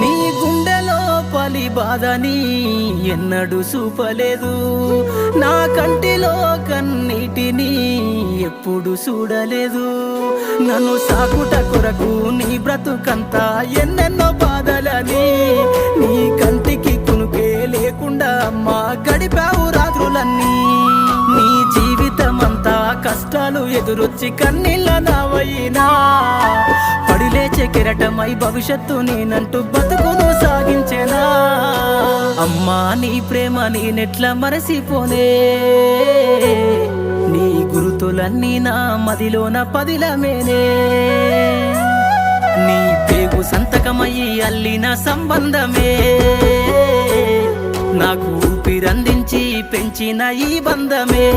నీ గుండెలో పలి బాధని ఎన్నడూ చూపలేదు. నా కంటిలో కన్నీటిని ఎప్పుడు చూడలేదు. నన్ను సాకుట కొరకు నీ బ్రతుకంతా ఎన్నెన్నో బాధలని నీ కంటికి కునుకే లేకుండా అమ్మా గడిపావు రాత్రులన్నీ. నీ జీవితమంతా కష్టాలు ఎదురొచ్చి కన్నీళ్ళ నావైనా పడిలేచే భవిష్యత్తు నేనంటూ బతుకును సాగించేనా? అమ్మా నీ ప్రేమ నేనెట్లా మరసిపోనే నీ గురుతులన్నీ నా మదిలోన పదిలమేనే నీ పేగు సంతకమయ్యి అల్లిన సంబంధమే. నాకు ఊపిరందించి పెంచిన ఈ బంధమే.